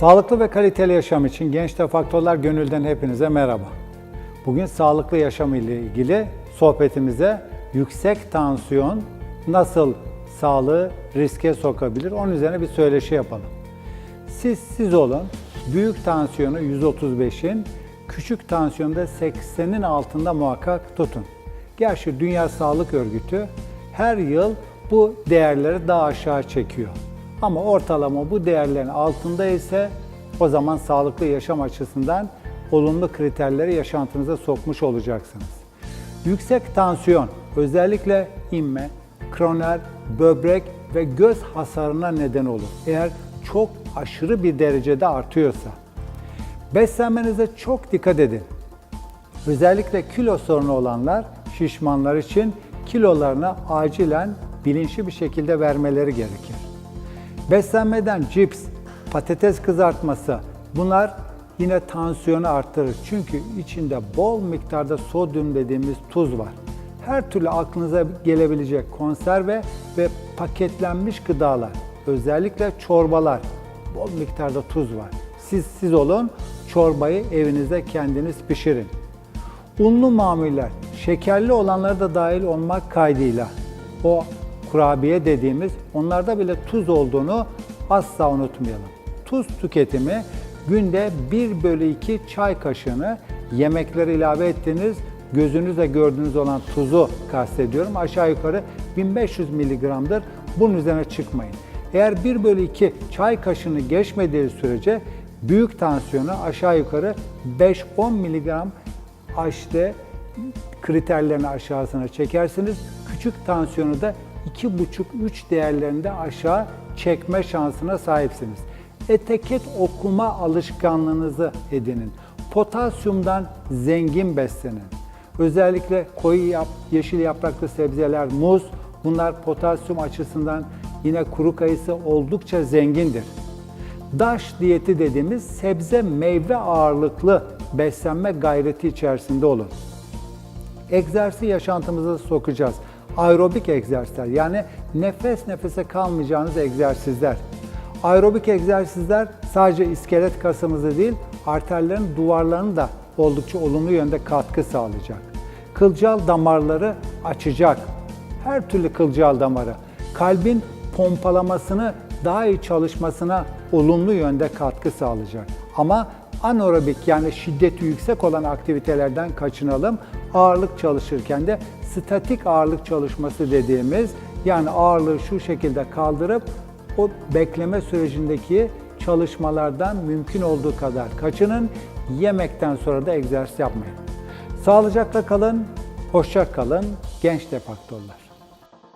Sağlıklı ve kaliteli yaşam için Genç Faktörler Gönül'den hepinize merhaba. Bugün sağlıklı yaşam ile ilgili sohbetimize yüksek tansiyon nasıl sağlığı riske sokabilir? Onun üzerine bir söyleşi yapalım. Siz siz olun. Büyük tansiyonu 135'in, küçük tansiyonda 80'in altında muhakkak tutun. Gerçi Dünya Sağlık Örgütü her yıl bu değerleri daha aşağı çekiyor. Ama ortalama bu değerlerin altında ise o zaman sağlıklı yaşam açısından olumlu kriterleri yaşantınıza sokmuş olacaksınız. Yüksek tansiyon özellikle inme, kroner, böbrek ve göz hasarına neden olur. Eğer çok aşırı bir derecede artıyorsa. Beslenmenize çok dikkat edin. Özellikle kilo sorunu olanlar, şişmanlar için kilolarını acilen bilinçli bir şekilde vermeleri gerekir. Beslenmeden cips, patates kızartması bunlar yine tansiyonu arttırır. Çünkü içinde bol miktarda sodyum dediğimiz tuz var. Her türlü aklınıza gelebilecek konserve ve paketlenmiş gıdalar, özellikle çorbalar, bol miktarda tuz var. Siz siz olun, çorbayı evinizde kendiniz pişirin. Unlu mamuller, şekerli olanları da dahil olmak kaydıyla o kurabiye dediğimiz onlarda bile tuz olduğunu asla unutmayalım. Tuz tüketimi günde 1 bölü 2 çay kaşığını yemeklere ilave ettiğiniz gözünüzle gördüğünüz olan tuzu kastediyorum. Aşağı yukarı 1500 miligramdır. Bunun üzerine çıkmayın. Eğer 1 bölü 2 çay kaşığını geçmediği sürece büyük tansiyonu aşağı yukarı 5-10 miligram HD kriterlerini aşağısına çekersiniz. Küçük tansiyonu da 2,5-3 değerlerinde aşağı çekme şansına sahipsiniz. Etiket okuma alışkanlığınızı edinin. Potasyumdan zengin beslenin. Özellikle koyu yap, yeşil yapraklı sebzeler, muz bunlar potasyum açısından yine kuru kayısı oldukça zengindir. DAŞ diyeti dediğimiz sebze meyve ağırlıklı beslenme gayreti içerisinde olun. Egzersiz yaşantımıza sokacağız. Aerobik egzersizler yani nefes nefese kalmayacağınız egzersizler. Aerobik egzersizler sadece iskelet kasımızı değil, arterlerin duvarlarını da oldukça olumlu yönde katkı sağlayacak. Kılcal damarları açacak. Her türlü kılcal damarı. Kalbin pompalamasını daha iyi çalışmasına olumlu yönde katkı sağlayacak. Ama anaerobik yani şiddeti yüksek olan aktivitelerden kaçınalım. Ağırlık çalışırken de statik ağırlık çalışması dediğimiz yani ağırlığı şu şekilde kaldırıp o bekleme sürecindeki çalışmalardan mümkün olduğu kadar kaçının. Yemekten sonra da egzersiz yapmayın. Sağlıcakla kalın, hoşça kalın. Genç Defaktörler.